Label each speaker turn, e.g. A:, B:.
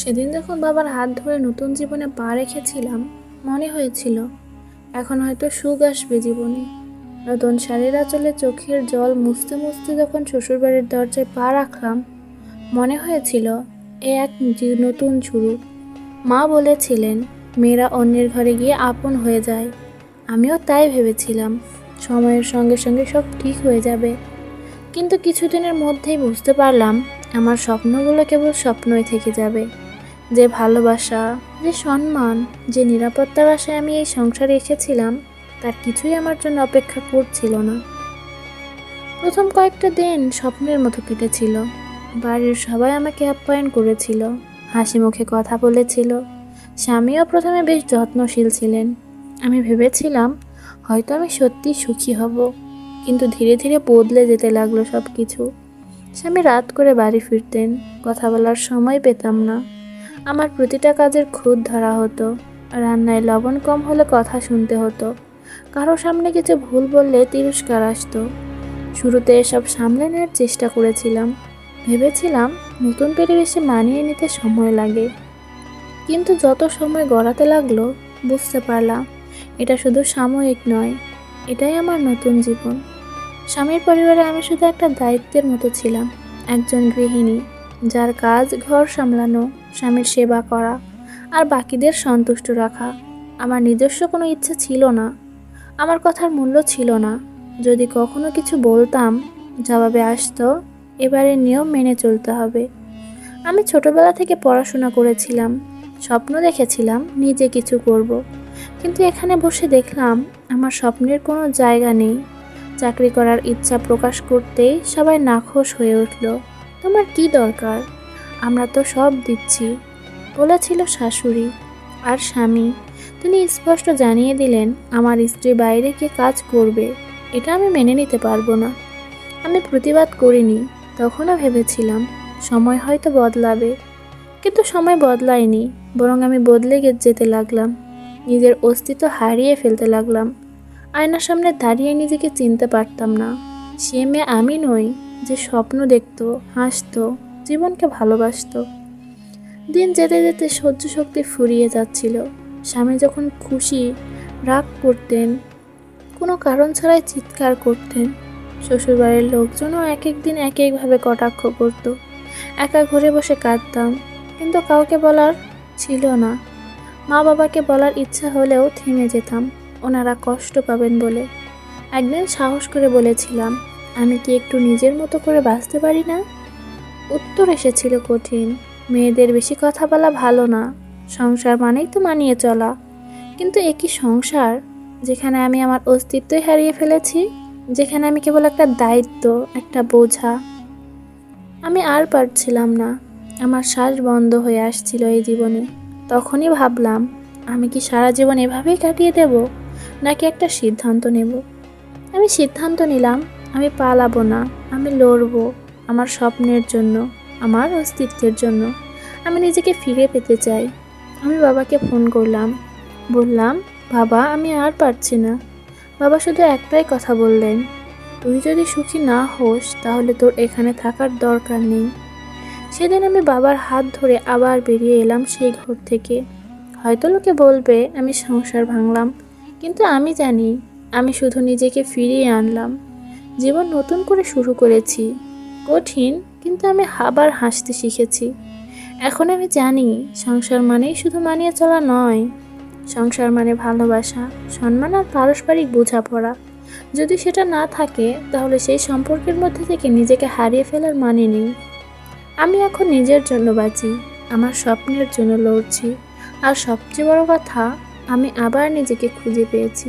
A: সেদিন যখন বাবার হাত ধরে নতুন জীবনে পা রেখেছিলাম, মনে হয়েছিল, এখন হয়তো সুখ আসবে জীবনে। নতুন শাড়ির আঁচলে চোখের জল মুছতে মুছতে যখন শ্বশুরবাড়ির দরজায় পা রাখলাম, মনে হয়েছিল, এ এক নতুন শুরু। মা বলেছিলেন, মেয়েরা অন্যের ঘরে গিয়ে আপন হয়ে যায়। আমিও তাই ভেবেছিলাম, সময়ের সঙ্গে সঙ্গে সব ঠিক হয়ে যাবে। কিন্তু কিছুদিনের মধ্যেই বুঝতে পারলাম, আমার স্বপ্নগুলো কেবল স্বপ্নই থেকে যাবে। যে ভালোবাসা, যে সম্মান, যে নিরাপত্তার আশায় আমি এই সংসারে এসেছিলাম, তার কিছুই আমার জন্য অপেক্ষা করছিল না। প্রথম কয়েকটা দিন স্বপ্নের মতো কেটেছিল। বাড়ির সবাই আমাকে আপ্যায়ন করেছিল, হাসি মুখে কথা বলেছিল। স্বামীও প্রথমে বেশ যত্নশীল ছিলেন। আমি ভেবেছিলাম, হয়তো আমি সত্যি সুখী হব। কিন্তু ধীরে ধীরে বদলে যেতে লাগল সব কিছু স্বামী রাত করে বাড়ি ফিরতেন, কথা বলার সময় পেতাম না। আমার প্রতিটা কাজের খুদ ধরা হতো। রান্নায় লবণ কম হলে কথা শুনতে হতো। কারও সামনে কিছু ভুল বললে তিরস্কার আসতো। শুরুতে এসব সামলে নেওয়ার চেষ্টা করেছিলাম। ভেবেছিলাম নতুন পরিবেশে মানিয়ে নিতে সময় লাগে। কিন্তু যত সময় গড়াতে লাগল, বুঝতে পারলাম এটা শুধু সাময়িক নয়, এটাই আমার নতুন জীবন। স্বামীর পরিবারে আমি শুধু একটা দায়িত্বের মতো ছিলাম, একজন গৃহিণী। যার কাজ ঘর সামলানো, স্বামীর সেবা করা, আর বাকিদের সন্তুষ্ট রাখা। আমার নিজস্ব কোনো ইচ্ছা ছিল না। আমার কথার মূল্য ছিল না। যদি কখনো কিছু বলতাম, জবাবে আসতো এবারে নিয়ম মেনে চলতে হবে। আমি ছোটবেলা থেকে পড়াশোনা করেছিলাম, স্বপ্ন দেখেছিলাম, নিজে কিছু করব। কিন্তু এখানে বসে দেখলাম, আমার স্বপ্নের কোনো জায়গা নেই। চাকরি করার ইচ্ছা প্রকাশ করতেই সবাই নাখোশ হয়ে উঠল। তোমার কি দরকার? আমরা তো সব দিচ্ছি, বলেছিল শাশুড়ি। আর স্বামী, তিনি স্পষ্ট জানিয়ে দিলেন, আমার স্ত্রী বাইরে গিয়ে কাজ করবে, এটা আমি মেনে নিতে পারব না। আমি প্রতিবাদ করিনি, তখনও ভেবেছিলাম, সময় হয়তো বদলাবে। কিন্তু সময় বদলায়নি, বরং আমি বদলে যেতে লাগলাম। নিজের অস্তিত্ব হারিয়ে ফেলতে লাগলাম। আয়নার সামনে দাঁড়িয়ে নিজেকে চিনতে পারতাম না। সে মেয়ে আমি নই। যে স্বপ্ন দেখত, হাসতো, জীবনকে ভালোবাসতো। দিন যেতে যেতে সহ্য শক্তি ফুরিয়ে যাচ্ছিল। স্বামী যখন খুশি রাগ করতেন, কোনো কারণ ছাড়াই চিৎকার করতেন। শ্বশুরবাড়ির লোকজনও এক এক দিন এক একভাবে কটাক্ষ করত। একা ঘরে বসে কাঁদতাম, কিন্তু কাউকে বলার ছিল না। মা বাবাকে বলার ইচ্ছা হলেও থেমে যেতাম, ওনারা কষ্ট পাবেন বলে। একদিন সাহস করে বলেছিলাম আমি কি একটু নিজের মতো করে বাঁচতে পারি না? উত্তর এসেছিল কঠিন। মেয়েদের বেশি কথা বলা ভালো না। সংসার মানেই তো মানিয়ে চলা। কিন্তু একই সংসার? যেখানে আমি আমার অস্তিত্বই হারিয়ে ফেলেছি? যেখানে আমি কেবল একটা দায়িত্ব, একটা বোঝা। আমি আর পারছিলাম না। আমার শ্বাস বন্ধ হয়ে আসছিল এই জীবনে। তখনই ভাবলাম, আমি কি সারা জীবন এভাবেই কাটিয়ে দেব? নাকি একটা সিদ্ধান্ত নেব? আমি সিদ্ধান্ত নিলাম আমি পালাবো না, আমি লড়বো আমার স্বপ্নের জন্য, আমার অস্তিত্বের জন্য। আমি নিজেকে ফিরে পেতে চাই। আমি বাবাকে ফোন করলাম। বললাম, বাবা, আমি আর পারছি না। বাবা শুধু একটাই কথা বললেন, তুই যদি সুখী না হোস, তাহলে তোর এখানে থাকার দরকার নেই। সেদিন আমি বাবার হাত ধরে আবার বেরিয়ে এলাম সেই ঘর থেকে। হয়তো লোকে বলবে, আমি সংসার ভাঙলাম। কিন্তু আমি জানি, আমি শুধু নিজেকে ফিরিয়ে আনলাম। জীবন নতুন করে শুরু করেছি। কঠিন, কিন্তু আমি আবার হাসতে শিখেছি। এখন আমি জানি, সংসার মানেই শুধু মানিয়ে চলা নয়। সংসার মানে ভালোবাসা, সম্মান আর পারস্পরিক বোঝাপড়া। যদি সেটা না থাকে, তাহলে সেই সম্পর্কের মধ্যে থেকে নিজেকে হারিয়ে ফেলার মানে নেই। আমি এখন নিজের জন্য বাঁচি আমার স্বপ্নের জন্য লড়ছি। আর সবচেয়ে বড় কথা, আমি আবার নিজেকে খুঁজে পেয়েছি।